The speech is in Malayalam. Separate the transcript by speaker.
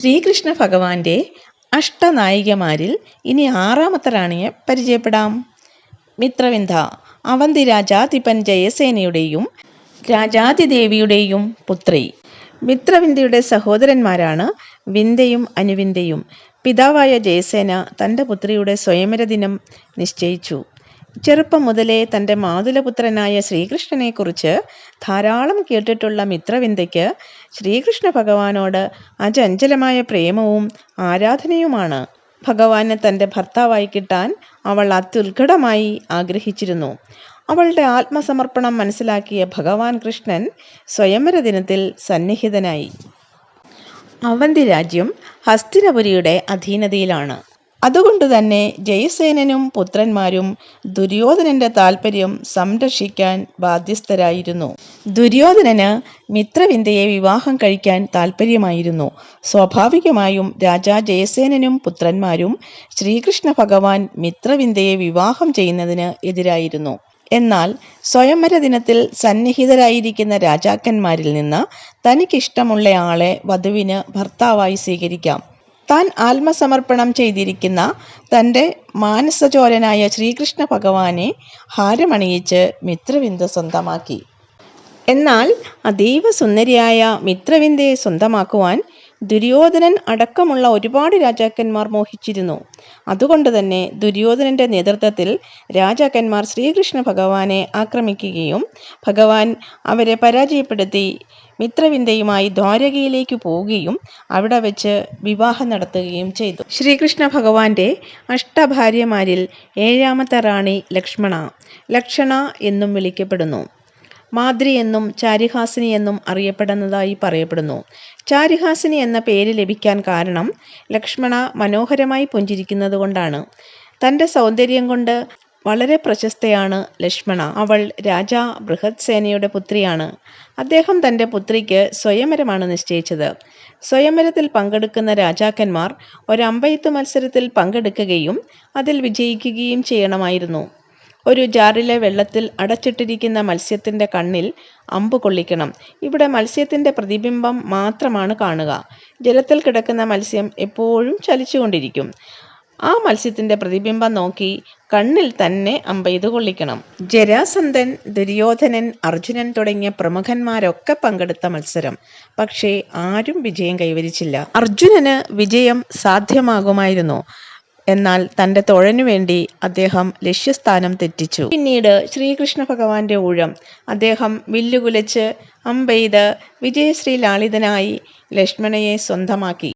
Speaker 1: ശ്രീകൃഷ്ണ ഭഗവാന്റെ അഷ്ടനായികമാരിൽ ഇനി ആറാമത്തെ റാണിയെ പരിചയപ്പെടാം. മിത്രവിന്ധ അവന്തി രാജാധിപൻ ജയസേനയുടെയും രാജാതിദേവിയുടെയും പുത്രി. മിത്രവിന്ദയുടെ സഹോദരന്മാരാണ് വിന്ദയും അനുവിന്ദയും. പിതാവായ ജയസേന തന്റെ പുത്രിയുടെ സ്വയംവര ദിനം നിശ്ചയിച്ചു. ചെറുപ്പം മുതലേ തന്റെ മാതുലപുത്രനായ ശ്രീകൃഷ്ണനെക്കുറിച്ച് ധാരാളം കേട്ടിട്ടുള്ള മിത്രവിന്ദയ്ക്ക് ശ്രീകൃഷ്ണ ഭഗവാനോട് അചഞ്ചലമായ പ്രേമവും ആരാധനയുമാണ്. ഭഗവാനെ തന്റെ ഭർത്താവായി കിട്ടാൻ അവൾ അത്യുത്കടമായി ആഗ്രഹിച്ചിരുന്നു. അവളുടെ ആത്മസമർപ്പണം മനസ്സിലാക്കിയ ഭഗവാൻ കൃഷ്ണൻ സ്വയംവര ദിനത്തിൽ സന്നിഹിതനായി. അവന്തി രാജ്യം ഹസ്തിനപുരിയുടെ അധീനതയിലാണ്. അതുകൊണ്ട് തന്നെ ജയസേനനും പുത്രന്മാരും ദുര്യോധനന്റെ താൽപ്പര്യം സംരക്ഷിക്കാൻ ബാധ്യസ്ഥരായിരുന്നു. ദുര്യോധനന് മിത്രവിന്ദയെ വിവാഹം കഴിക്കാൻ താൽപ്പര്യമായിരുന്നു സ്വാഭാവികമായും രാജാ ജയസേനനും പുത്രന്മാരും ശ്രീകൃഷ്ണ ഭഗവാൻ മിത്രവിന്ദയെ വിവാഹം ചെയ്യുന്നതിന് എതിരായിരുന്നു. എന്നാൽ സ്വയംവര ദിനത്തിൽ സന്നിഹിതരായിരിക്കുന്ന രാജാക്കന്മാരിൽ നിന്ന് തനിക്കിഷ്ടമുള്ള ആളെ വധുവിന് ഭർത്താവായി സ്വീകരിക്കാം. താൻ ആത്മസമർപ്പണം ചെയ്തിരിക്കുന്ന തന്റെ മാനസചോരനായ ശ്രീകൃഷ്ണ ഭഗവാനെ ഹാരമണിയിച്ച് മിത്രവിന്ദ സ്വന്തമാക്കി. എന്നാൽ അതീവ സുന്ദരിയായ മിത്രവിന്ദയെ സ്വന്തമാക്കുവാൻ ദുര്യോധനൻ അടക്കമുള്ള ഒരുപാട് രാജാക്കന്മാർ മോഹിച്ചിരുന്നു. അതുകൊണ്ട് തന്നെ ദുര്യോധനന്റെ നേതൃത്വത്തിൽ രാജാക്കന്മാർ ശ്രീകൃഷ്ണ ഭഗവാനെ ആക്രമിക്കുകയും ഭഗവാൻ അവരെ പരാജയപ്പെടുത്തി മിത്രവിന്ദയുമായി ദ്വാരകയിലേക്ക് പോവുകയും അവിടെ വെച്ച് വിവാഹം നടത്തുകയും ചെയ്തു. ശ്രീകൃഷ്ണ ഭഗവാന്റെ അഷ്ടഭാര്യമാരിൽ ഏഴാമത്തെ റാണി ലക്ഷ്മണ ലക്ഷണ എന്നും വിളിക്കപ്പെടുന്നു. മാദ്രി എന്നും ചാരിഹാസിനി എന്നും അറിയപ്പെടുന്നതായി പറയപ്പെടുന്നു. ചാരിഹാസിനി എന്ന പേര് ലഭിക്കാൻ കാരണം ലക്ഷ്മണ മനോഹരമായി പുഞ്ചിരിക്കുന്നത് കൊണ്ടാണ്. തന്റെ സൗന്ദര്യം കൊണ്ട് വളരെ പ്രശസ്തയാണ് ലക്ഷ്മണ. അവൾ രാജാ ബൃഹത്സേനയുടെ പുത്രിയാണ്. അദ്ദേഹം തന്റെ പുത്രിക്ക് സ്വയംവരമാണ് നിശ്ചയിച്ചത്. സ്വയംവരത്തിൽ പങ്കെടുക്കുന്ന രാജാക്കന്മാർ ഒരമ്പയത്ത് മത്സരത്തിൽ പങ്കെടുക്കുകയും അതിൽ വിജയിക്കുകയും ചെയ്യണമായിരുന്നു. ഒരു ജാറിലെ വെള്ളത്തിൽ അടച്ചിട്ടിരിക്കുന്ന മത്സ്യത്തിന്റെ കണ്ണിൽ അമ്പ് കൊള്ളിക്കണം. ഇവിടെ മത്സ്യത്തിന്റെ പ്രതിബിംബം മാത്രമാണ് കാണുക. ജലത്തിൽ കിടക്കുന്ന മത്സ്യം എപ്പോഴും ചലിച്ചുകൊണ്ടിരിക്കും. ആ മത്സ്യത്തിന്റെ പ്രതിബിംബം നോക്കി കണ്ണിൽ തന്നെ അമ്പെയ്ത് കൊള്ളിക്കണം. ജരാസന്ധൻ ദുര്യോധനൻ അർജുനൻ തുടങ്ങിയ പ്രമുഖന്മാരൊക്കെ പങ്കെടുത്ത മത്സരം. പക്ഷേ ആരും വിജയം കൈവരിച്ചില്ല. അർജുനന് വിജയം സാധ്യമാകുമായിരുന്നു. എന്നാൽ തന്റെ തോഴനു വേണ്ടി അദ്ദേഹം ലക്ഷ്യസ്ഥാനം തെറ്റിച്ചു. പിന്നീട് ശ്രീകൃഷ്ണ ഭഗവാന്റെ ഊഴം. അദ്ദേഹം വില്ലുകുലച്ച് അമ്പെയ്ത് വിജയശ്രീ ലാളിതനായി ലക്ഷ്മണയെ സ്വന്തമാക്കി.